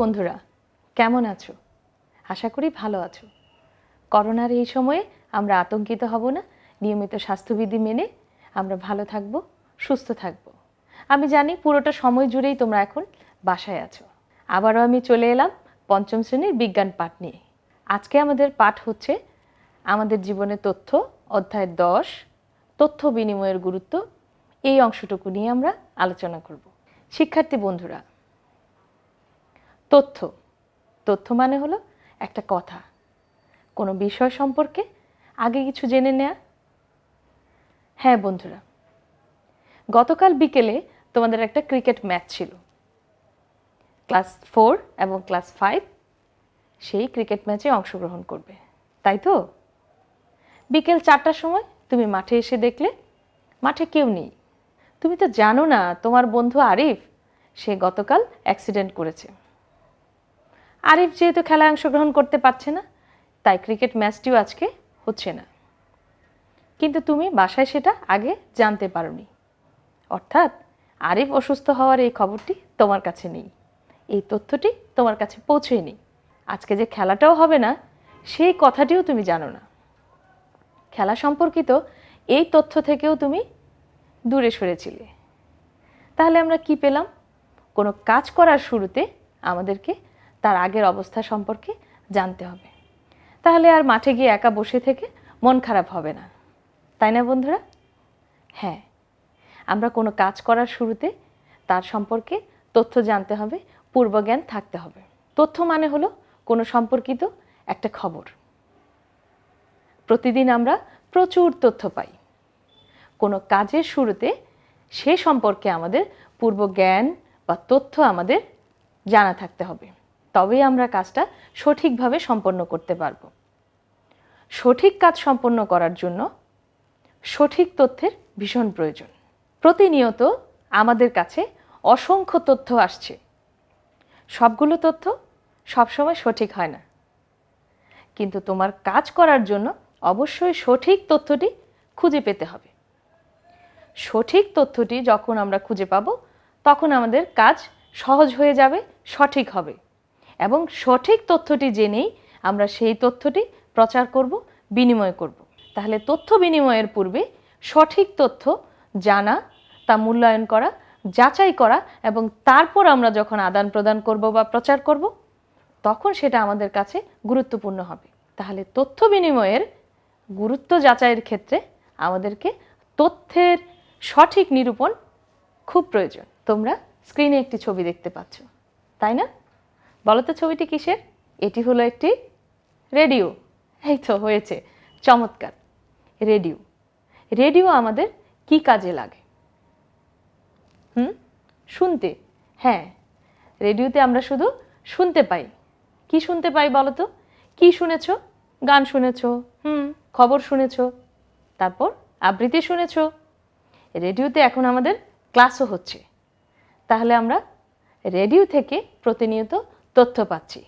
বন্ধুরা, কেমন আছো? আশা করি ভালো আছো। করোনার এই সময়ে আমরা আতঙ্কিত হব না, নিয়মিত স্বাস্থ্যবিধি মেনে আমরা ভালো থাকব, সুস্থ থাকব। আমি জানি পুরোটা সময় জুড়েই তোমরা এখন বাসায় আছো। আবারও আমি চলে এলাম পঞ্চম শ্রেণির বিজ্ঞান পাঠ নিয়ে। আজকে আমাদের পাঠ হচ্ছে আমাদের জীবনে তথ্য, অধ্যায় দশ, তথ্য বিনিময়ের গুরুত্ব। এই অংশটুকু নিয়ে আমরা আলোচনা করব। শিক্ষার্থী বন্ধুরা তথ্য। তথ্য মানে হলো একটা কথা। কোনো বিষয় সম্পর্কে আগে কিছু জেনে নেয়া। হ্যাঁ বন্ধুরা। গতকাল বিকেলে তোমাদের একটা ক্রিকেট ম্যাচ ছিল। ক্লাস ফোর এবং ক্লাস ফাইভ সেই ক্রিকেট ম্যাচে অংশগ্রহণ করবে। তাই তো? বিকেল চারটার সময় তুমি মাঠে এসে দেখলে মাঠে কেউ নেই। তুমি তো জানো না, তোমার বন্ধু আরিফ, সে গতকাল অ্যাক্সিডেন্ট করেছে। আরিফ যেহেতু খেলায় অংশগ্রহণ করতে পারছে না, তাই ক্রিকেট ম্যাচটিও আজকে হচ্ছে না। কিন্তু তুমি বাসায় সেটা আগে জানতে পারোনি। অর্থাৎ আরিফ অসুস্থ হওয়ার এই খবরটি তোমার কাছে নেই। এই তথ্যটি তোমার কাছে পৌঁছেনি আজকে যে খেলাটাও হবে না, সেই কথাটিও তুমি জানো না। খেলা সম্পর্কিত এই তথ্য থেকেও তুমি দূরে সরেছিলে। তাহলে আমরা কি পেলাম? কোনো কাজ করার শুরুতে আমাদেরকে তার আগের অবস্থা সম্পর্কে জানতে হবে। তাহলে আর মাঠে গিয়ে একা বসে থেকে মন খারাপ হবে না। তাই না বন্ধুরা? হ্যাঁ আমরা কোনো কাজ করার শুরুতে তার সম্পর্কে তথ্য জানতে হবে, পূর্বজ্ঞান থাকতে হবে। তথ্য মানে হলো কোনো সম্পর্কিত একটা খবর। প্রতিদিন আমরা প্রচুর তথ্য পাই। কোনো কাজের শুরুতে সে সম্পর্কে আমাদের পূর্ব জ্ঞান বা তথ্য আমাদের জানা থাকতে হবে। তবেই আমরা কাজটা সঠিকভাবে সম্পন্ন করতে পারব। সঠিক কাজ সম্পন্ন করার জন্য সঠিক তথ্যের ভীষণ প্রয়োজন। প্রতিনিয়ত আমাদের কাছে অসংখ্য তথ্য আসছে। সবগুলো তথ্য সবসময় সঠিক হয় না। কিন্তু তোমার কাজ করার জন্য অবশ্যই সঠিক তথ্যটি খুঁজে পেতে হবে। সঠিক তথ্যটি যখন আমরা খুঁজে পাবো, তখন আমাদের কাজ সহজ হয়ে যাবে, সঠিক হবে। এবং সঠিক তথ্যটি জেনেই আমরা সেই তথ্যটি প্রচার করব, বিনিময় করব। তাহলে তথ্য বিনিময়ের পূর্বে সঠিক তথ্য জানা, তা মূল্যায়ন করা, যাচাই করা এবং তারপর আমরা যখন আদান প্রদান করব বা প্রচার করব, তখন সেটা আমাদের কাছে গুরুত্বপূর্ণ হবে। তাহলে তথ্য বিনিময়ের গুরুত্ব যাচাইয়ের ক্ষেত্রে আমাদেরকে তথ্যের সঠিক নিরূপণ খুব প্রয়োজন। তোমরা স্ক্রিনে একটি ছবি দেখতে পাচ্ছ। তাই না? বলো তো ছবিটি কিসের? এটি হলো একটি রেডিও। এই তো হয়েছে। চমৎকার। রেডিও। রেডিও আমাদের কি কাজে লাগে? হুম? শুনতে। হ্যাঁ। রেডিওতে আমরা শুধু শুনতে পাই। কি শুনতে পাই বলো তো কি শুনেছ? গান শুনেছ। হুম? খবর শুনেছ। তারপর আবৃত্তি শুনেছ। রেডিওতে এখন আমাদের ক্লাসও হচ্ছে। তাহলে আমরা রেডিও থেকে প্রতিনিয়ত তথ্য পাচ্ছি।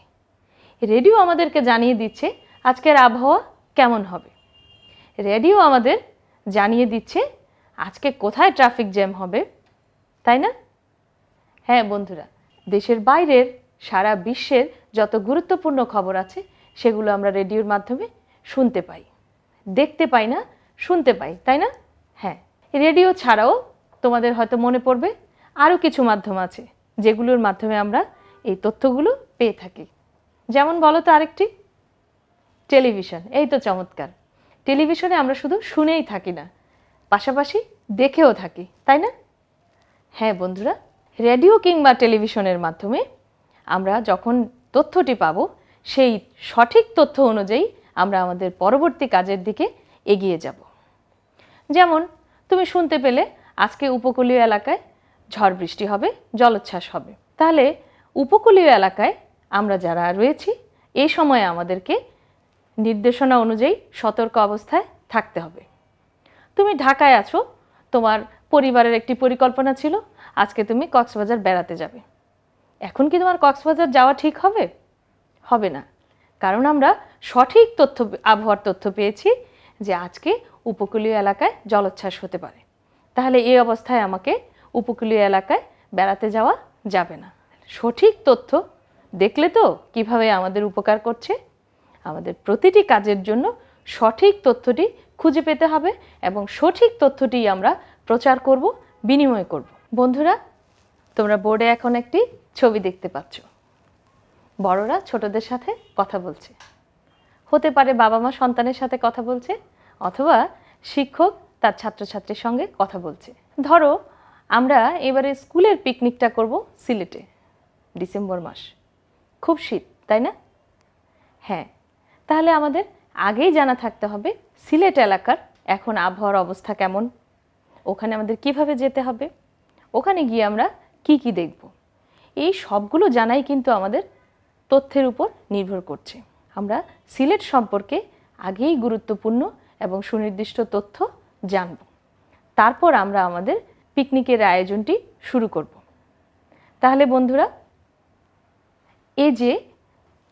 রেডিও আমাদেরকে জানিয়ে দিচ্ছে আজকের আবহাওয়া কেমন হবে। রেডিও আমাদের জানিয়ে দিচ্ছে আজকে কোথায় ট্রাফিক জ্যাম হবে, তাই না? হ্যাঁ বন্ধুরা, দেশের বাইরের সারা বিশ্বের যত গুরুত্বপূর্ণ খবর আছে সেগুলো আমরা রেডিওর মাধ্যমে শুনতে পাই। দেখতে পাই না, শুনতে পাই, তাই না? হ্যাঁ রেডিও ছাড়াও তোমাদের হয়তো মনে পড়বে আরও কিছু মাধ্যম আছে যেগুলোর মাধ্যমে আমরা এই তথ্যগুলো পেয়ে থাকি। যেমন বলো তো আরেকটি? টেলিভিশন, এই তো চমৎকার। টেলিভিশনে আমরা শুধু শুনেই থাকি না, পাশাপাশি দেখেও থাকি, তাই না? হ্যাঁ বন্ধুরা, রেডিও কিংবা টেলিভিশনের মাধ্যমে আমরা যখন তথ্যটি পাব, সেই সঠিক তথ্য অনুযায়ী আমরা আমাদের পরবর্তী কাজের দিকে এগিয়ে যাব। যেমন, তুমি শুনতে পেলে আজকে উপকূলীয় এলাকায় ঝড় বৃষ্টি হবে, জলোচ্ছ্বাস হবে। তাহলে উপকূলীয় এলাকায় আমরা যারা রয়েছি এই সময়ে আমাদেরকে নির্দেশনা অনুযায়ী সতর্ক অবস্থায় থাকতে হবে। তুমি ঢাকায় আছো, তোমার পরিবারের একটি পরিকল্পনা ছিল, আজকে তুমি কক্সবাজার বেড়াতে যাবে। এখন কি তোমার কক্সবাজার যাওয়া ঠিক হবে? হবে না। কারণ আমরা সঠিক তথ্য, আবহাওয়ার তথ্য পেয়েছি যে আজকে উপকূলীয় এলাকায় জলোচ্ছ্বাস হতে পারে। তাহলে এই অবস্থায় আমাকে উপকূলীয় এলাকায় বেড়াতে যাওয়া যাবে না। সঠিক তথ্য দেখলে তো কীভাবে আমাদের উপকার করছে। আমাদের প্রতিটি কাজের জন্য সঠিক তথ্যটি খুঁজে পেতে হবে এবং সঠিক তথ্যটি আমরা প্রচার করব, বিনিময় করব। বন্ধুরা, তোমরা বোর্ডে এখন একটি ছবি দেখতে পাচ্ছ। বড়রা ছোটদের সাথে কথা বলছে। হতে পারে বাবা মা সন্তানের সাথে কথা বলছে, অথবা শিক্ষক তার ছাত্রছাত্রীর সঙ্গে কথা বলছে। ধরো, আমরা এবারে স্কুলের পিকনিকটা করব সিলেটে। ডিসেম্বর মাস। খুব শীত, তাই না? হ্যাঁ তাহলে আমাদের আগেই জানা থাকতে হবে সিলেট এলাকার এখন আবহাওয়ার অবস্থা কেমন। ওখানে আমাদের কীভাবে যেতে হবে? ওখানে গিয়ে আমরা কি কি দেখব? এই সবগুলো জানাই কিন্তু আমাদের তথ্যের উপর নির্ভর করছে। আমরা সিলেট সম্পর্কে আগেই গুরুত্বপূর্ণ এবং সুনির্দিষ্ট তথ্য জানব। তারপর আমরা আমাদের পিকনিকের আয়োজনটি শুরু করব। তাহলে বন্ধুরা এই যে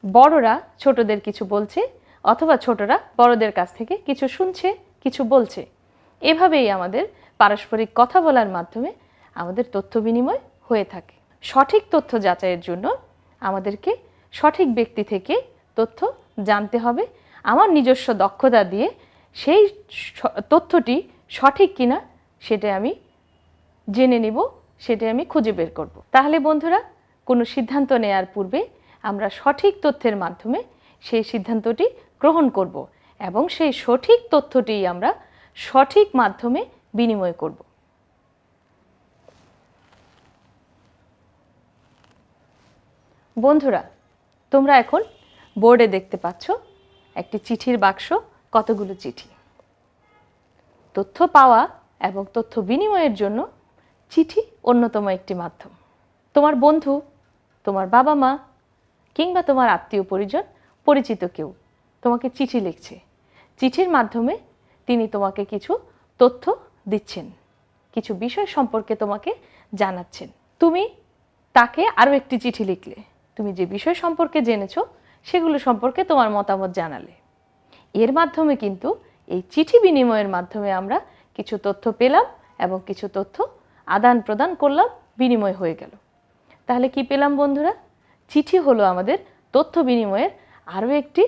বড়রা ছোটদের কিছু বলছে অথবা ছোটরা বড়দের কাছ থেকে কিছু শুনছে, কিছু বলছে, এভাবেই আমাদের পারস্পরিক কথা বলার মাধ্যমে আমাদের তথ্য বিনিময় হয়ে থাকে। সঠিক তথ্য যাচাইয়ের জন্য আমাদেরকে সঠিক ব্যক্তি থেকে তথ্য জানতে হবে। আমার নিজস্ব দক্ষতা দিয়ে সেই তথ্যটি সঠিক কিনা সেটা আমি জেনে নেব, সেটা আমি খুঁজে বের করব। তাহলে বন্ধুরা, কোনো সিদ্ধান্ত নেয়ার পূর্বে আমরা সঠিক তথ্যের মাধ্যমে সেই সিদ্ধান্তটি গ্রহণ করব এবং সেই সঠিক তথ্যটি আমরা সঠিক মাধ্যমে বিনিময় করব। বন্ধুরা, তোমরা এখন বোর্ডে দেখতে পাচ্ছ একটি চিঠির বাক্স, কতগুলো চিঠি। তথ্য পাওয়া এবং তথ্য বিনিময়ের জন্য চিঠি অন্যতম একটি মাধ্যম। তোমার বন্ধু, তোমার বাবা মা কিংবা তোমার আত্মীয় পরিজন, পরিচিত কেউ তোমাকে চিঠি লিখছে। চিঠির মাধ্যমে তিনি তোমাকে কিছু তথ্য দিচ্ছেন, কিছু বিষয় সম্পর্কে তোমাকে জানাচ্ছেন। তুমি তাকে আরও একটি চিঠি লিখলে। তুমি যে বিষয় সম্পর্কে জেনেছো, সেগুলো সম্পর্কে তোমার মতামত জানালে। এর মাধ্যমে কিন্তু এই চিঠি বিনিময়ের মাধ্যমে আমরা কিছু তথ্য পেলাম এবং কিছু তথ্য আদান প্রদান করলাম, বিনিময় হয়ে গেল। তাহলে কি পেলাম বন্ধুরা? চিঠি হলো আমাদের তথ্য বিনিময়ের আরও একটি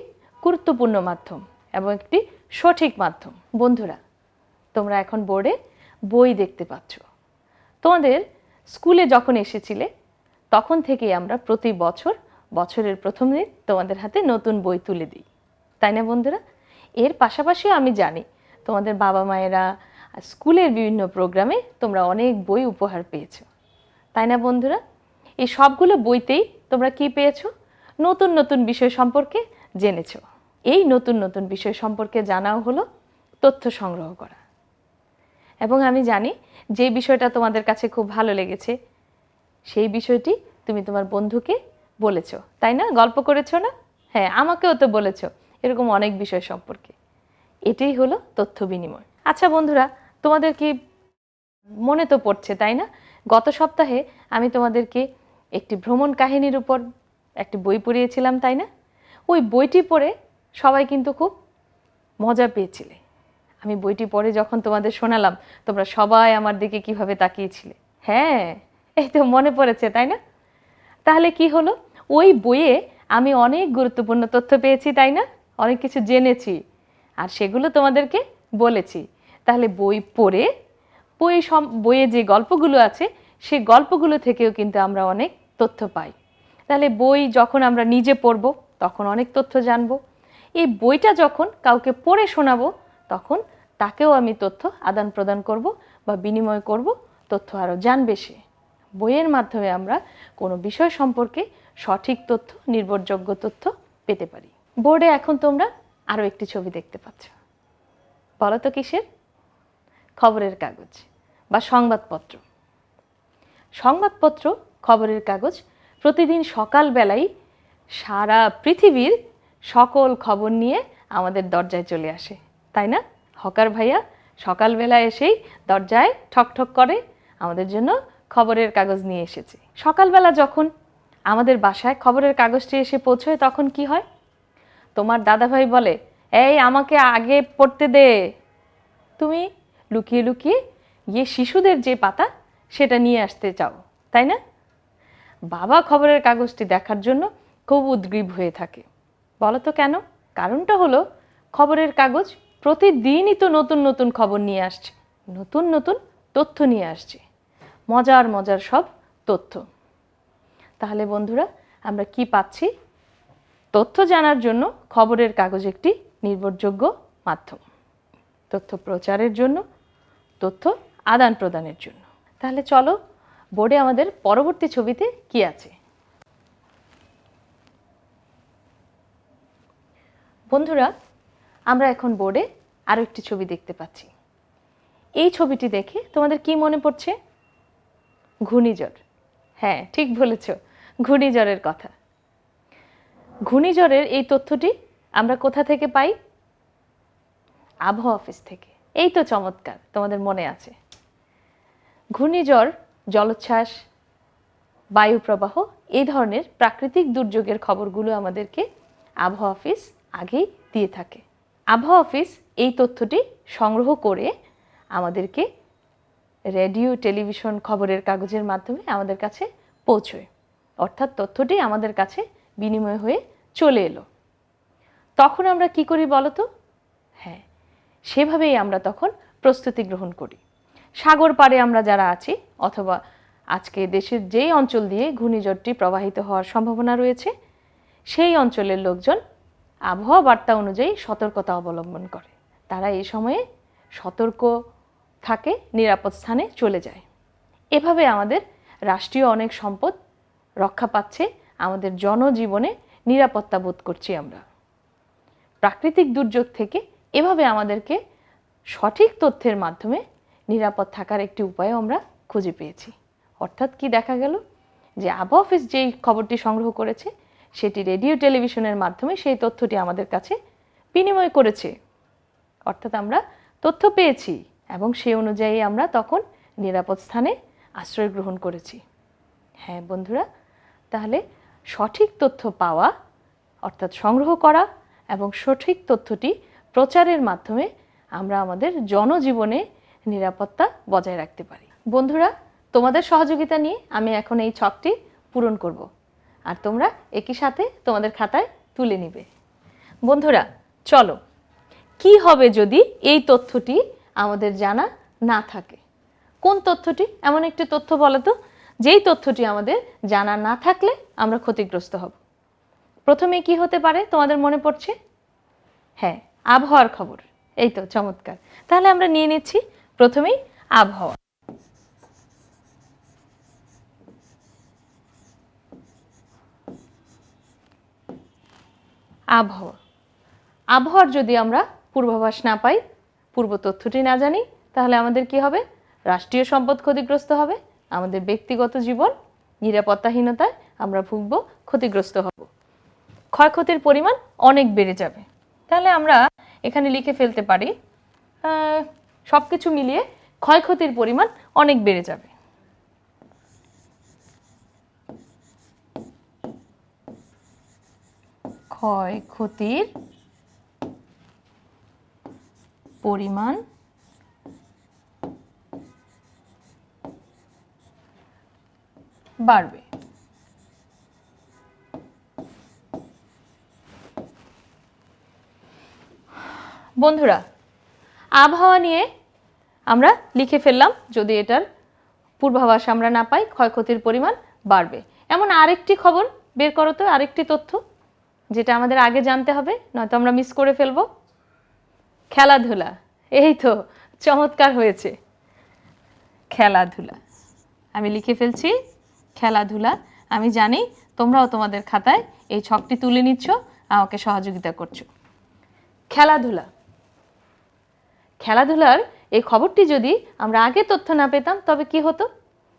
গুরুত্বপূর্ণ মাধ্যম এবং একটি সঠিক মাধ্যম। বন্ধুরা, তোমরা এখন বোর্ডে বই দেখতে পাচ্ছ। তোমাদের স্কুলে যখন এসেছিলে, তখন থেকেই আমরা প্রতি বছর, বছরের প্রথম দিন তোমাদের হাতে নতুন বই তুলে দিই। তাই না বন্ধুরা? এর পাশাপাশিও আমি জানি, তোমাদের বাবা মায়েরা স্কুলের বিভিন্ন প্রোগ্রামে তোমরা অনেক বই উপহার পেয়েছ। তাই না বন্ধুরা? এই সবগুলো বইতেই তোমরা কি পেয়েছ? নতুন নতুন বিষয় সম্পর্কে জেনেছো। এই নতুন নতুন বিষয় সম্পর্কে জানাও হলো তথ্য সংগ্রহ করা। এবং আমি জানি যে বিষয়টা তোমাদের কাছে খুব ভালো লেগেছে, সেই বিষয়টি তুমি তোমার বন্ধুকে বলেছ। তাই না? গল্প করেছ না? হ্যাঁ আমাকেও তো বলেছ এরকম অনেক বিষয় সম্পর্কে। এটাই হলো তথ্য বিনিময়। আচ্ছা বন্ধুরা, তোমাদের কি মনে তো পড়ছে, তাই না? গত সপ্তাহে আমি তোমাদেরকে একটি ভ্রমণ কাহিনীর উপর একটি বই পড়িয়েছিলাম, তাই না? ওই বইটি পড়ে সবাই কিন্তু খুব মজা পেয়েছিলে। আমি বইটি পড়ে যখন তোমাদের শোনালাম, তোমরা সবাই আমার দিকে কীভাবে তাকিয়েছিলে। হ্যাঁ এই তো মনে পড়েছে, তাই না? তাহলে কি হলো? ওই বইয়ে আমি অনেক গুরুত্বপূর্ণ তথ্য পেয়েছি, তাই না? অনেক কিছু জেনেছি, আর সেগুলো তোমাদেরকে বলেছি। তাহলে বই পড়ে, বই সম, বইয়ে যে গল্পগুলো আছে সেই গল্পগুলো থেকেও কিন্তু আমরা অনেক তথ্য পাই। তাহলে বই যখন আমরা নিজে পড়ব, তখন অনেক তথ্য জানব। এই বইটা যখন কাউকে পড়ে শোনাবো, তখন তাকেও আমি তথ্য আদান প্রদান করব বা বিনিময় করব, তথ্য আরও জানবে সে। বইয়ের মাধ্যমে আমরা কোনো বিষয় সম্পর্কে সঠিক তথ্য, নির্ভরযোগ্য তথ্য পেতে পারি। বোর্ডে এখন তোমরা আরও একটি ছবি দেখতে পাচ্ছ। বলো তো কিসের? খবরের কাগজ বা সংবাদপত্র। সংবাদপত্র, খবরের কাগজ, প্রতিদিন সকালবেলাই সারা পৃথিবীর সকল খবর নিয়ে আমাদের দরজায় চলে আসে, তাই না? হকার ভাইয়া সকালবেলা এসেই দরজায় ঠক ঠক করে, আমাদের জন্য খবরের কাগজ নিয়ে এসেছে। সকালবেলা যখন আমাদের বাসায় খবরের কাগজটি এসে পৌঁছয়, তখন কি হয়? তোমার দাদাভাই বলে, এই, আমাকে আগে পড়তে দে। তুমি লুকিয়ে লুকিয়ে গিয়ে শিশুদের যে পাতা সেটা নিয়ে আসতে চাও, তাই না? বাবা খবরের কাগজটি দেখার জন্য খুব উদ্গ্রীব হয়ে থাকে। বলো তো কেন? কারণটা হলো, খবরের কাগজ প্রতিদিনই তো নতুন নতুন খবর নিয়ে আসছে, নতুন নতুন তথ্য নিয়ে আসছে, মজার মজার সব তথ্য। তাহলে বন্ধুরা, আমরা কি পাচ্ছি? তথ্য জানার জন্য খবরের কাগজ একটি নির্ভরযোগ্য মাধ্যম। তথ্য প্রচারের জন্য, তথ্য আদান প্রদানের জন্য। তাহলে চলো, বোর্ডে আমাদের পরবর্তী ছবিতে কি আছে? বন্ধুরা, আমরা এখন বোর্ডে আরও একটি ছবি দেখতে পাচ্ছি। এই ছবিটি দেখে তোমাদের কি মনে পড়ছে? ঘূর্ণিঝড়। হ্যাঁ ঠিক বলেছ, ঘূর্ণিঝড়ের কথা। ঘূর্ণিঝড়ের এই তথ্যটি আমরা কোথা থেকে পাই? আবহাওয়া অফিস থেকে। এই তো চমৎকার, তোমাদের মনে আছে। ঘূর্ণিঝড়, জলোচ্ছ্বাস, বায়ুপ্রবাহ, এই ধরনের প্রাকৃতিক দুর্যোগের খবরগুলো আমাদেরকে আবহাওয়া অফিস আগেই দিয়ে থাকে। আবহাওয়া অফিস এই তথ্যটি সংগ্রহ করে আমাদেরকে রেডিও, টেলিভিশন খবরের কাগজের মাধ্যমে আমাদের কাছে পৌঁছয়। অর্থাৎ তথ্যটি আমাদের কাছে বিনিময় হয়ে চলে এলো। তখন আমরা কি করি বলো তো হ্যাঁ সেভাবেই আমরা তখন প্রস্তুতি গ্রহণ করি। সাগর পাড়ে আমরা যারা আছি, অথবা আজকে দেশের যেই অঞ্চল দিয়ে ঘূর্ণিঝড়টি প্রবাহিত হওয়ার সম্ভাবনা রয়েছে, সেই অঞ্চলের লোকজন আবহাওয়া বার্তা অনুযায়ী সতর্কতা অবলম্বন করে। তারা এই সময়ে সতর্ক থাকে, নিরাপদ স্থানে চলে যায়। এভাবে আমাদের রাষ্ট্রীয় অনেক সম্পদ রক্ষা পাচ্ছে, আমাদের জনজীবনে নিরাপত্তা বোধ করছি আমরা। প্রাকৃতিক দুর্যোগ থেকে এভাবে আমাদেরকে সঠিক তথ্যের মাধ্যমে নিরাপদ থাকার একটি উপায় আমরা খুঁজে পেয়েছি। অর্থাৎ কি দেখা গেল? যে আবহাওয়া অফিস যেই খবরটি সংগ্রহ করেছে, সেটি রেডিও টেলিভিশনের মাধ্যমে সেই তথ্যটি আমাদের কাছে বিনিময় করেছে। অর্থাৎ আমরা তথ্য পেয়েছি এবং সেই অনুযায়ী আমরা তখন নিরাপদ স্থানে আশ্রয় গ্রহণ করেছি। হ্যাঁ বন্ধুরা, তাহলে সঠিক তথ্য পাওয়া, অর্থাৎ সংগ্রহ করা এবং সঠিক তথ্যটি প্রচারের মাধ্যমে আমরা আমাদের জনজীবনে নিরাপত্তা বজায় রাখতে পারি। বন্ধুরা, তোমাদের সহযোগিতা নিয়ে আমি এখন এই ছকটি পূরণ করব। আর তোমরা একই সাথে তোমাদের খাতায় তুলে নিবে। বন্ধুরা, চলো। কি হবে যদি এই তথ্যটি আমাদের জানা না থাকে? কোন তথ্যটি? এমন একটি তথ্য বলো তো, যেই তথ্যটি আমাদের জানা না থাকলে আমরা ক্ষতিগ্রস্ত হব। প্রথমে কি হতে পারে তোমাদের মনে পড়ছে? হ্যাঁ আবহাওয়ার খবর। এই তো, চমৎকার। তাহলে আমরা নিয়ে নিচ্ছি প্রথমেই আবহাওয়া। আবহাওয়া। আবহাওয়ার যদি আমরা পূর্বাভাস না পাই, পূর্ব তথ্যটি না জানি, তাহলে আমাদের কি হবে? রাষ্ট্রীয় সম্পদ ক্ষতিগ্রস্ত হবে, আমাদের ব্যক্তিগত জীবন, নিরাপত্তাহীনতায় আমরা ভুগব, ক্ষতিগ্রস্ত হব। ক্ষয়ক্ষতির পরিমাণ অনেক বেড়ে যাবে। তাহলে আমরা এখানে লিখে ফেলতে পারি সব কিছু মিলিয়ে ক্ষয়ক্ষতির পরিমাণ অনেক বেড়ে যাবে। ক্ষয়ক্ষতির পরিমাণ বাড়বে। বন্ধুরা আবহাওয়া নিয়ে আমরা লিখে ফেললাম, যদি এটার পূর্বাভাস আমরা না পাই, ক্ষয়ক্ষতির পরিমাণ বাড়বে। এমন আরেকটি খবর বের করো তো, আরেকটি তথ্য, যেটা আমাদের আগে জানতে হবে, নয়তো আমরা মিস করে ফেলব। খেলাধুলা, এই তো চমৎকার হয়েছে। খেলাধুলা, আমি লিখে ফেলছি, খেলাধুলা, আমি জানি তোমরাও তোমাদের খাতায় এই ছকটি তুলে নিচ্ছ, আমাকে সহযোগিতা করছ। খেলাধুলা, খেলাধুলার এই খবরটি যদি আমরা আগে তথ্য না পেতাম, তবে কি হতো?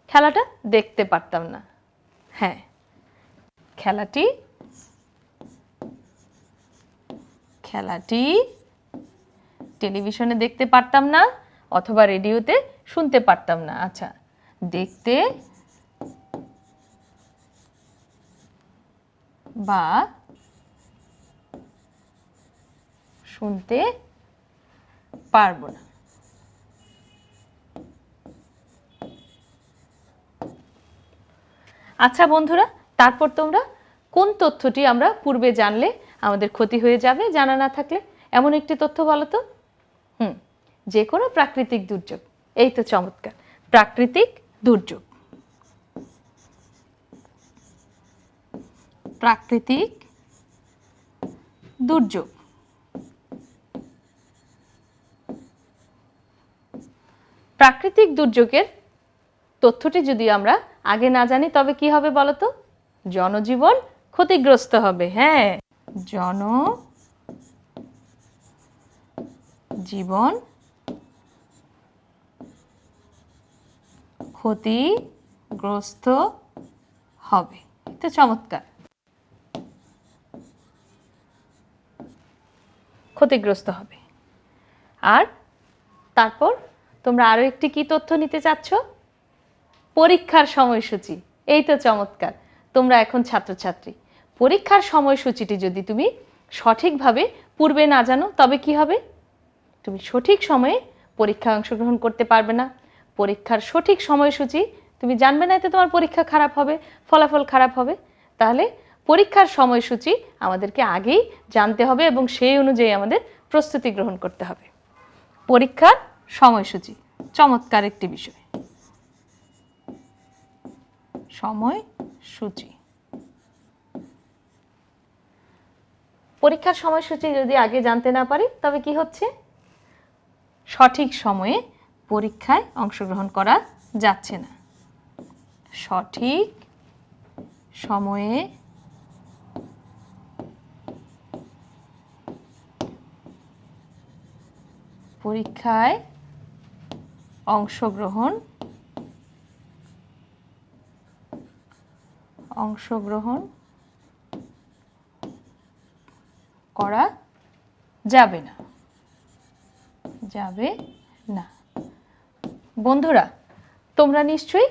খেলাটা দেখতে পারতাম না। হ্যাঁ খেলাটি খেলাটি টেলিভিশনে দেখতে পারতাম না, অথবা রেডিওতে শুনতে পারতাম না। আচ্ছা দেখতে বা শুনতে পারব না। আচ্ছা বন্ধুরা, তারপর তোমরা কোন তথ্যটি আমরা পূর্বে জানলে আমাদের ক্ষতি হয়ে যাবে জানা না থাকলে? এমন একটি তথ্য বলো তো। হুম, যে কোনো প্রাকৃতিক দুর্যোগ। এই তো চমৎকার, প্রাকৃতিক দুর্যোগ। প্রাকৃতিক দুর্যোগ। প্রাকৃতিক দুর্যোগের তথ্যটি যদি আমরা আগে না জানি, তবে কি হবে বলো তো জনজীবন ক্ষতিগ্রস্ত হবে হ্যাঁ। জন জীবন ক্ষতিগ্রস্ত হবে। এটা চমৎকার। ক্ষতিগ্রস্ত হবে। আর তারপর তোমরা আরও একটি কি তথ্য নিতে চাচ্ছ? পরীক্ষার সময়সূচি, এই তো চমৎকার। তোমরা এখন ছাত্রছাত্রী। পরীক্ষার সময়সূচিটি যদি তুমি সঠিকভাবে পূর্বে না জানো, তবে কি হবে? তুমি সঠিক সময়ে পরীক্ষায় অংশগ্রহণ করতে পারবে না। পরীক্ষার সঠিক সময়সূচি তুমি জানবে না, এতে তোমার পরীক্ষা খারাপ হবে, ফলাফল খারাপ হবে। তাহলে পরীক্ষার সময়সূচি আমাদেরকে আগেই জানতে হবে এবং সেই অনুযায়ী আমাদের প্রস্তুতি গ্রহণ করতে হবে। পরীক্ষার সময়সূচি, চমৎকার একটি বিষয়। সময়সূচি পরীক্ষার সময়সূচি যদি আগে জানতে না পারি, তবে কি হচ্ছে? সঠিক সময়ে পরীক্ষায় অংশগ্রহণ করা যাচ্ছে না। সঠিক সময়ে পরীক্ষায় অংশগ্রহণ অংশগ্রহণ করা যাবে না। যাবে না। বন্ধুরা, তোমরা নিশ্চয়ই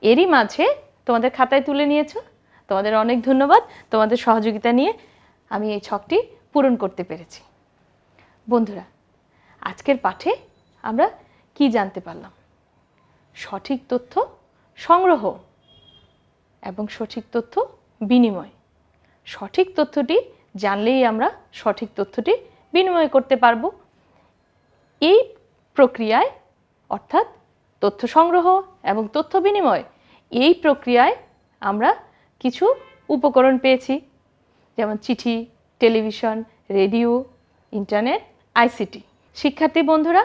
এরই মাঝে তোমাদের খাতায় তুলে নিয়েছো। তোমাদের অনেক ধন্যবাদ। তোমাদের সহযোগিতা নিয়ে আমি এই ছকটি পূরণ করতে পেরেছি। বন্ধুরা, আজকের পাঠে আমরা কি জানতে পারলাম? সঠিক তথ্য সংগ্রহ এবং সঠিক তথ্য বিনিময়। সঠিক তথ্যটি জানলেই আমরা সঠিক তথ্যটি বিনিময় করতে পারব। এই প্রক্রিয়ায়, অর্থাৎ তথ্য সংগ্রহ এবং তথ্য বিনিময়, এই প্রক্রিয়ায় আমরা কিছু উপকরণ পেয়েছি। যেমন চিঠি, টেলিভিশন, রেডিও, ইন্টারনেট, আইসিটি। শিক্ষার্থী বন্ধুরা,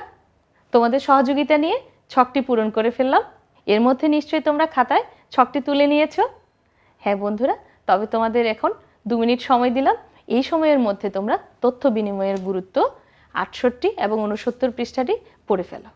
তোমাদের সহযোগিতা নিয়ে ছকটি পূরণ করে ফেললাম। এর মধ্যে নিশ্চয়ই তোমরা খাতায় ছকটি তুলে নিয়েছ? হ্যাঁ বন্ধুরা, তবে তোমাদের এখন দু মিনিট সময় দিলাম। এই সময়ের মধ্যে তোমরা তথ্য বিনিময়ের গুরুত্ব আটষট্টি এবং উনসত্তর পৃষ্ঠাটি পড়ে ফেলো।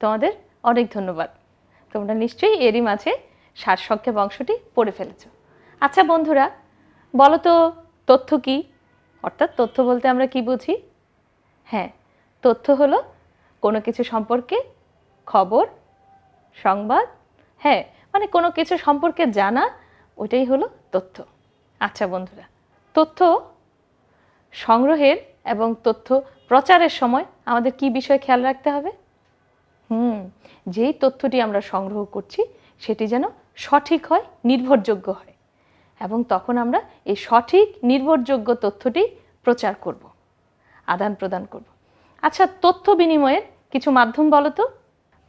তোমাদের অনেক ধন্যবাদ। তোমরা নিশ্চয়ই এরই মাঝে সারসংক্ষেপ অংশটি পড়ে ফেলেছ। আচ্ছা বন্ধুরা, বলো তো, তথ্য কি? অর্থাৎ তথ্য বলতে আমরা কি বুঝি? হ্যাঁ তথ্য হলো কোনো কিছু সম্পর্কে খবর, সংবাদ হ্যাঁ মানে কোনো কিছু সম্পর্কে জানা ওটাই হলো তথ্য। আচ্ছা বন্ধুরা, তথ্য সংগ্রহের এবং তথ্য প্রচারের সময় আমাদের কি বিষয় খেয়াল রাখতে হবে? হুম, যেই তথ্যটি আমরা সংগ্রহ করছি, সেটি যেন সঠিক হয়, নির্ভরযোগ্য হয়। এবং তখন আমরা এই সঠিক, নির্ভরযোগ্য তথ্যটি প্রচার করব, আদান প্রদান করব। আচ্ছা তথ্য বিনিময়ের কিছু মাধ্যম বলো তো।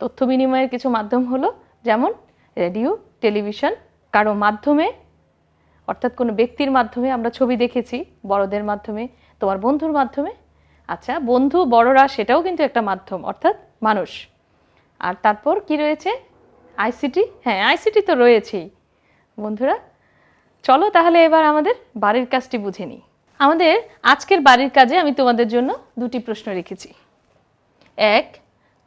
তথ্য বিনিময়ের কিছু মাধ্যম হলো যেমন রেডিও, টেলিভিশন, কারও মাধ্যমে, অর্থাৎ কোনো ব্যক্তির মাধ্যমে আমরা ছবি দেখেছি, বড়দের মাধ্যমে, তোমার বন্ধুর মাধ্যমে। আচ্ছা বন্ধু, বড়রা, সেটাও কিন্তু একটা মাধ্যম, অর্থাৎ মানুষ। আর তারপর কি রয়েছে? আইসিটি হ্যাঁ আইসিটি তো রয়েছেই। বন্ধুরা, চলো তাহলে এবার আমাদের বাড়ির কাজটি বুঝে নিই। আমাদের আজকের বাড়ির কাজে আমি তোমাদের জন্য দুটি প্রশ্ন রেখেছি। এক,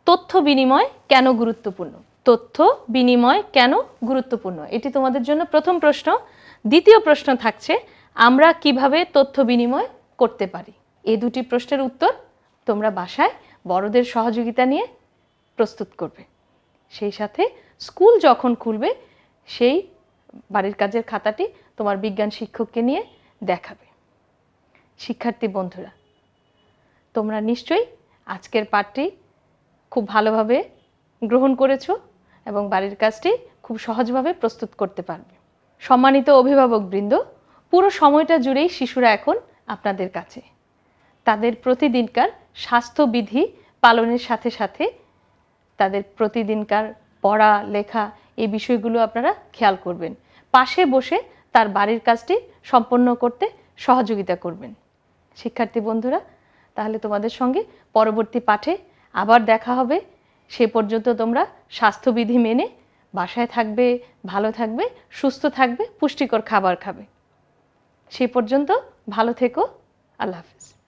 তথ্য বিনিময় কেন গুরুত্বপূর্ণ? তথ্য বিনিময় কেন গুরুত্বপূর্ণ? এটি তোমাদের জন্য প্রথম প্রশ্ন। দ্বিতীয় প্রশ্ন থাকছে, আমরা কীভাবে তথ্য বিনিময় করতে পারি? এ দুটি প্রশ্নের উত্তর তোমরা বাসায় বড়দের সহযোগিতা নিয়ে প্রস্তুত করবে। সেই সাথে স্কুল যখন খুলবে, সেই বাড়ির কাজের খাতাটি তোমার বিজ্ঞান শিক্ষককে নিয়ে দেখাবে। শিক্ষার্থী বন্ধুরা, তোমরা নিশ্চয়ই আজকের পাঠটি খুব ভালোভাবে গ্রহণ করেছ এবং বাড়ির কাজটি খুব সহজভাবে প্রস্তুত করতে পারবে। সম্মানিত অভিভাবকবৃন্দ, পুরো সময়টা জুড়েই শিশুরা এখন আপনাদের কাছে। তাদের প্রতিদিনকার স্বাস্থ্যবিধি পালনের সাথে সাথে তাদের প্রতিদিনকার পড়া, লেখা এই বিষয়গুলো আপনারা খেয়াল করবেন। পাশে বসে তার বাড়ির কাজটি সম্পন্ন করতে সহযোগিতা করবেন। শিক্ষার্থী বন্ধুরা, তাহলে তোমাদের সঙ্গে পরবর্তী পাঠে আবার দেখা হবে। সে পর্যন্ত তোমরা স্বাস্থ্যবিধি মেনে বাসায় থাকবে, ভালো থাকবে, সুস্থ থাকবে, পুষ্টিকর খাবার খাবে। সে পর্যন্ত ভালো থেকো। আল্লাহ হাফিজ।